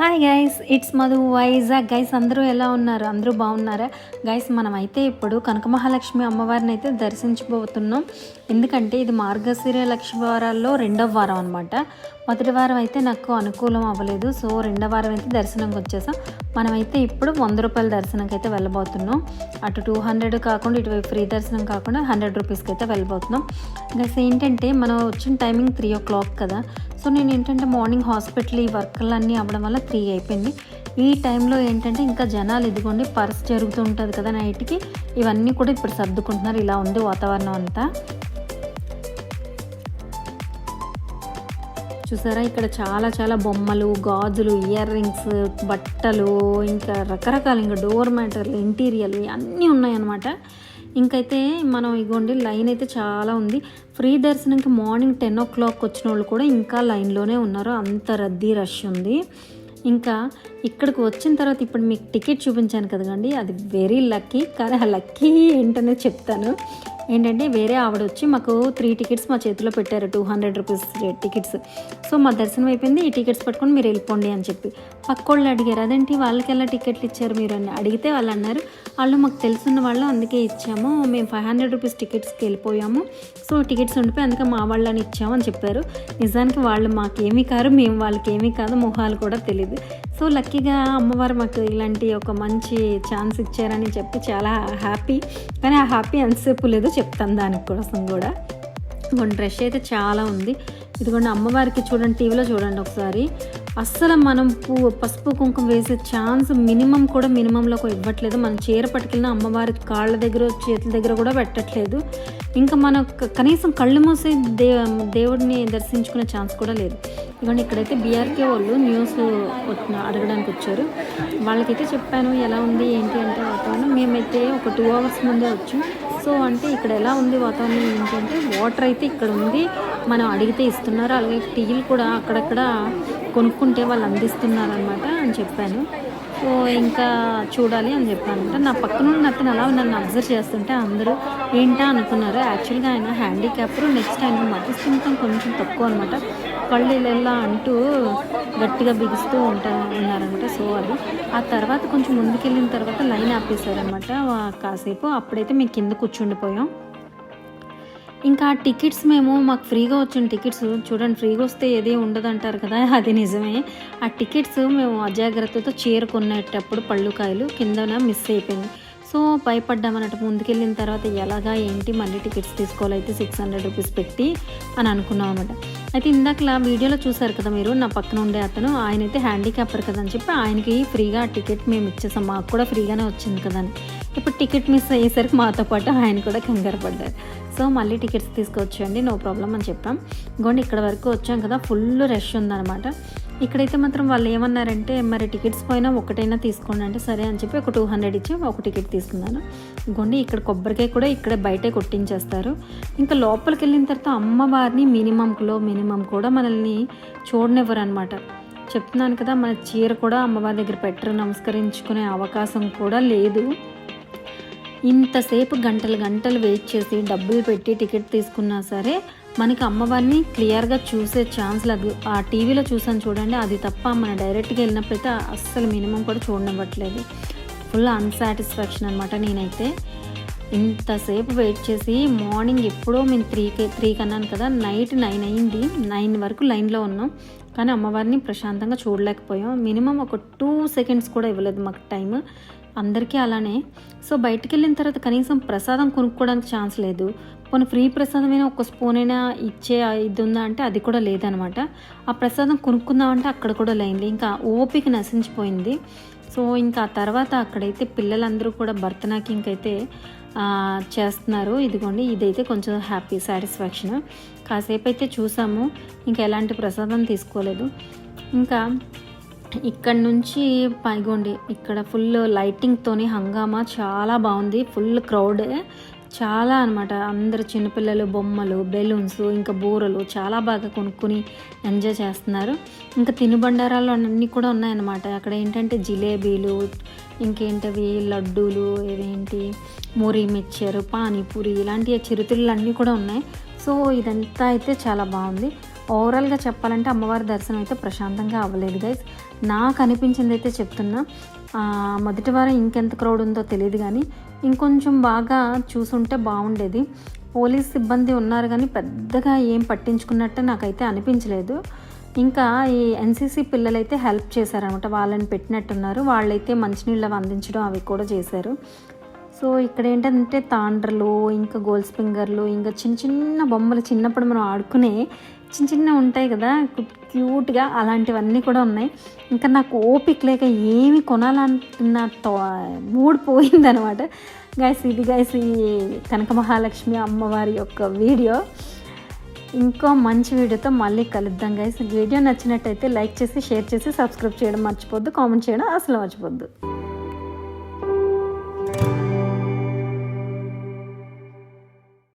Hi guys it's Madhu Vizag guys అందరూ ఎలా ఉన్నారు? అందరూ బాగున్నారా? గైస్ మనమైతే ఇప్పుడు కనక మహాలక్ష్మి అమ్మవారిని అయితే దర్శించబోతున్నాం. ఎందుకంటే ఇది మార్గశిర లక్ష్మి వారాల్లో రెండవ వారం అనమాట మొదటి వారం అయితే నాకు అనుకూలం అవ్వలేదు. సో రెండవ వారం అయితే దర్శనంకి వచ్చేసాం. మనమైతే ఇప్పుడు వంద రూపాయల దర్శనంకి అయితే వెళ్ళబోతున్నాం. అటు టూ హండ్రెడ్ కాకుండా ఇటువైపు ఫ్రీ దర్శనం కాకుండా హండ్రెడ్ రూపీస్కి అయితే వెళ్ళబోతున్నాం నెక్స్ట్ ఏంటంటే మనం వచ్చిన టైమింగ్ త్రీ ఓ క్లాక్ కదా. సో నేను ఏంటంటే మార్నింగ్ హాస్పిటల్ ఈ వర్క్లన్నీ అవ్వడం వల్ల త్రీ అయిపోయింది. ఈ టైంలో ఏంటంటే ఇంకా జనాలు ఇదిగోండి పర్స్ జరుగుతూ ఉంటుంది కదా నైట్కి. ఇవన్నీ కూడా ఇప్పుడు సర్దుకుంటున్నారు. ఇలా ఉంది వాతావరణం అంతా. చూసారా? ఇక్కడ చాలా చాలా బొమ్మలు గాజులు ఇయర్ రింగ్స్ బట్టలు ఇంకా రకరకాల ఇంకా డోర్ మ్యాటర్లు ఇంటీరియర్లు అన్నీ ఉన్నాయన్నమాట. ఇంకైతే మనం ఇగోండి లైన్ అయితే చాలా ఉంది. ఫ్రీ దర్శనంకి మార్నింగ్ టెన్ ఓ క్లాక్ వచ్చిన వాళ్ళు కూడా ఇంకా లైన్లోనే ఉన్నారు. అంత రద్దీ రష్ ఉంది. ఇంకా ఇక్కడికి వచ్చిన తర్వాత ఇప్పుడు మీకు టికెట్ చూపించాను కదండి. అది వెరీ లక్కీ కానీ ఆ లక్కీ ఏంటనేది చెప్తాను. ఏంటంటే వేరే ఆవిడ వచ్చి మాకు త్రీ టికెట్స్ మా చేతిలో పెట్టారు two hundred rupees tickets so మా దర్శనం అయిపోయింది ఈ టికెట్స్ పట్టుకొని మీరు వెళ్ళిపోండి అని చెప్పి. పక్కోళ్ళు అడిగారు అదేంటి వాళ్ళకి ఎలా టికెట్లు ఇచ్చారు మీరు? అని అడిగితే వాళ్ళు అన్నారు వాళ్ళు మాకు తెలుసున్న వాళ్ళు అందుకే ఇచ్చాము మేము ఫైవ్ హండ్రెడ్ రూపీస్ టికెట్స్కి వెళ్ళిపోయాము. సో టికెట్స్ ఉండిపోయి అందుకే మా వాళ్ళని ఇచ్చామని చెప్పారు. నిజానికి వాళ్ళు మాకేమీ కారు మేము వాళ్ళకి ఏమీ కాదు మొహాలు కూడా తెలియదు సో లక్కీగా అమ్మవారు మాకు ఇలాంటి ఒక మంచి ఛాన్స్ ఇచ్చారని చెప్పి చాలా హ్యాపీ. కానీ ఆ హ్యాపీ ఎంతసేపు లేదు చెప్తాను దానికోసం కూడా. కొన్ని రష్ అయితే చాలా ఉంది. ఇదిగోండి అమ్మవారికి చూడండి టీవీలో చూడండి ఒకసారి. అస్సలు మనం పూ పసుపు కుంకుమ వేసే ఛాన్స్ మినిమం కూడా మినిమంలోకి ఇవ్వట్లేదు. మనం చీర పట్టుకెళ్ళిన అమ్మవారి కాళ్ళ దగ్గర చేతుల దగ్గర కూడా పెట్టట్లేదు. ఇంకా మనకు కనీసం కళ్ళు మూసి దే దేవుడిని దర్శించుకునే ఛాన్స్ కూడా లేదు. ఇవన్నీ ఇక్కడైతే బీఆర్కే వాళ్ళు న్యూస్ అడగడానికి వచ్చారు. వాళ్ళకైతే చెప్పాను ఎలా ఉంది ఏంటి అంటే వాతావరణం. మేమైతే ఒక టూ అవర్స్ ముందే వచ్చాం. సో అంటే ఇక్కడ ఎలా ఉంది వాతావరణం ఏంటంటే వాటర్ అయితే ఇక్కడ ఉంది. మనం అడిగితే ఇస్తున్నారు? అలాగే టీలు కూడా అక్కడక్కడ కొనుక్కుంటే వాళ్ళు అందిస్తున్నారు అనమాట అని చెప్పాను. సో ఇంకా చూడాలి అని చెప్పాను. నా పక్కన ఉన్న అతను అలా నన్ను అబ్జర్వ్ చేస్తుంటే అందరూ ఏంటా అనుకున్నారు యాక్చువల్గా ఆయన హ్యాండిక్యాప్డ్ నెక్స్ట్ ఆయన మతిస్థిమితం కొంచెం తక్కువ అనమాట కళ్ళు ఇలా అంటూ గట్టిగా బిగుస్తూ ఉంటారు ఉన్నారనమాట సో అది ఆ తర్వాత కొంచెం ముందుకెళ్ళిన తర్వాత లైన్ ఆపేశారనమాట కాసేపు అప్పుడైతే మేము కింద కూర్చుండిపోయాం. ఇంకా ఆ టికెట్స్ మేము మాకు ఫ్రీగా వచ్చిన టికెట్స్ చూడండి ఫ్రీగా వస్తే ఏది ఉండదు అంటారు కదా అది నిజమే. ఆ టికెట్స్ మేము అజాగ్రత్తతో చేరుకునేటప్పుడు పళ్ళుకాయలు కిందన మిస్ అయిపోయింది. సో భయపడ్డామన్నట్టు ముందుకెళ్ళిన తర్వాత ఎలాగా ఏంటి మళ్ళీ టికెట్స్ తీసుకోవాలైతే సిక్స్ హండ్రెడ్ రూపీస్ పెట్టి అని అనుకున్నాం అనమాట అయితే ఇందాకలా వీడియోలో చూసారు కదా మీరు నా పక్కన ఉండే అతను ఆయన అయితే హ్యాండిక్యాపర్ కదా అని చెప్పి ఆయనకి ఫ్రీగా టికెట్ మేము ఇచ్చేసాం మాకు కూడా ఫ్రీగానే వచ్చింది కదా అని. ఇప్పుడు టికెట్ మిస్ అయ్యేసరికి మాతో పాటు ఆయన కూడా కంగారు పడ్డారు. సో మళ్ళీ టికెట్స్ తీసుకొచ్చేయండి నో ప్రాబ్లం అని చెప్పాం. ఇంకోండి ఇక్కడ వరకు వచ్చాం కదా ఫుల్ రష్ ఉందన్నమాట. ఇక్కడైతే మాత్రం వాళ్ళు ఏమన్నారంటే మరి టికెట్స్ పోయినా ఒకటైనా తీసుకోండి అంటే సరే అని చెప్పి ఒక టూ హండ్రెడ్ ఇచ్చి ఒక టికెట్ తీసుకున్నాను. ఇంకోండి ఇక్కడ కొబ్బరికాయ కూడా ఇక్కడే బయటే కొట్టించేస్తారు. ఇంకా లోపలికి వెళ్ళిన తర్వాత అమ్మవారిని మినిమంలో మినిమం కూడా మనల్ని చూడనివ్వరు అనమాట చెప్తున్నాను కదా మన చీర కూడా అమ్మవారి దగ్గర పెట్టరు నమస్కరించుకునే అవకాశం కూడా లేదు. ఇంతసేపు గంటలు గంటలు వెయిట్ చేసి డబ్బులు పెట్టి టికెట్ తీసుకున్నా సరే మనకి అమ్మవారిని క్లియర్గా చూసే ఛాన్స్ లేదు ఆ టీవీలో చూసాను చూడండి అది తప్ప మన డైరెక్ట్గా వెళ్ళినప్పుడైతే అస్సలు మినిమం కూడా చూడనివ్వట్లేదు. ఫుల్ అన్సాటిస్ఫాక్షన్ అనమాట నేనైతే. ఇంతసేపు వెయిట్ చేసి మార్నింగ్ ఎప్పుడో మేము త్రీకి త్రీకి అన్నాను కదా నైట్ నైన్ అయింది. నైన్ వరకు లైన్లో ఉన్నాం. కానీ అమ్మవారిని ప్రశాంతంగా చూడలేకపోయాం. మినిమం ఒక టూ సెకండ్స్ కూడా ఇవ్వలేదు మాకు టైం అందరికీ అలానే. సో బయటికి వెళ్ళిన తర్వాత కనీసం ప్రసాదం కొనుక్కోవడానికి ఛాన్స్ లేదు. కొన్ని ఫ్రీ ప్రసాదమైనా ఒక స్పూన్ అయినా ఇచ్చే ఇది ఉందా అంటే అది కూడా లేదనమాట. ఆ ప్రసాదం కొనుక్కుందామంటే అక్కడ కూడా లేండి ఇంకా ఓపిక నశించిపోయింది. సో ఇంకా ఆ తర్వాత అక్కడైతే పిల్లలందరూ కూడా భరతనాట్యంకి అయితే చేస్తున్నారు. ఇదిగోండి ఇదైతే కొంచెం హ్యాపీ సాటిస్ఫాక్షన్. కాసేపు అయితే చూసాము ఇంకా ఎలాంటి ప్రసాదం తీసుకోలేదు. ఇంకా ఇక్కడ నుంచి పైగోండి ఇక్కడ ఫుల్ లైటింగ్తోని హంగామా చాలా బాగుంది. ఫుల్ క్రౌడ్ చాలా అనమాట అందరు చిన్నపిల్లలు బొమ్మలు బెలూన్స్ ఇంకా బూరలు చాలా బాగా కొనుక్కొని ఎంజాయ్ చేస్తున్నారు. ఇంకా తినుబండారాలు అన్నీ కూడా ఉన్నాయన్నమాట. అక్కడ ఏంటంటే జిలేబీలు ఇంకేంటవి? లడ్డూలు ఇవేంటి మురి మిక్చర్ పానీపూరి ఇలాంటి చిరుతిళ్ళు అన్నీ కూడా ఉన్నాయి. సో ఇదంతా అయితే చాలా బాగుంది. ఓవరాల్గా చెప్పాలంటే అమ్మవారి దర్శనం అయితే ప్రశాంతంగా అవ్వలేదు గైస్ నాకు అనిపించింది అయితే చెప్తున్నా. మొదటి వారం ఇంకెంత క్రౌడ్ ఉందో తెలియదు కానీ ఇంకొంచెం బాగా చూసుంటే బాగుండేది. పోలీస్ సిబ్బంది ఉన్నారు కానీ పెద్దగా ఏం పట్టించుకున్నట్టు నాకైతే అనిపించలేదు. ఇంకా ఈ ఎన్సీసీ పిల్లలైతే హెల్ప్ చేశారనమాట. వాళ్ళని పెట్టినట్టున్నారు. వాళ్ళైతే మంచినీళ్ళు అందించడం అవి కూడా చేశారు. సో ఇక్కడ ఏంటంటే తాండ్రలు ఇంకా గోల్ స్పింగర్లు ఇంకా చిన్న చిన్న బొమ్మలు చిన్నప్పుడు మనం ఆడుకునే చిన్న చిన్న ఉంటాయి కదా క్యూట్గా అలాంటివన్నీ కూడా ఉన్నాయి. ఇంకా నాకు ఓపిక లేక ఏమి కొనాలంటున్న మూడ్ పోయిందనమాట. గైస్ ఇది గైస్ ఈ కనక మహాలక్ష్మి అమ్మవారి యొక్క వీడియో. ఇంకో మంచి వీడియోతో మళ్ళీ కలుద్దాం గైస్ వీడియో నచ్చినట్టయితే లైక్ చేసి షేర్ చేసి సబ్స్క్రైబ్ చేయడం మర్చిపోద్దు కామెంట్ చేయడం అసలు మర్చిపోద్దు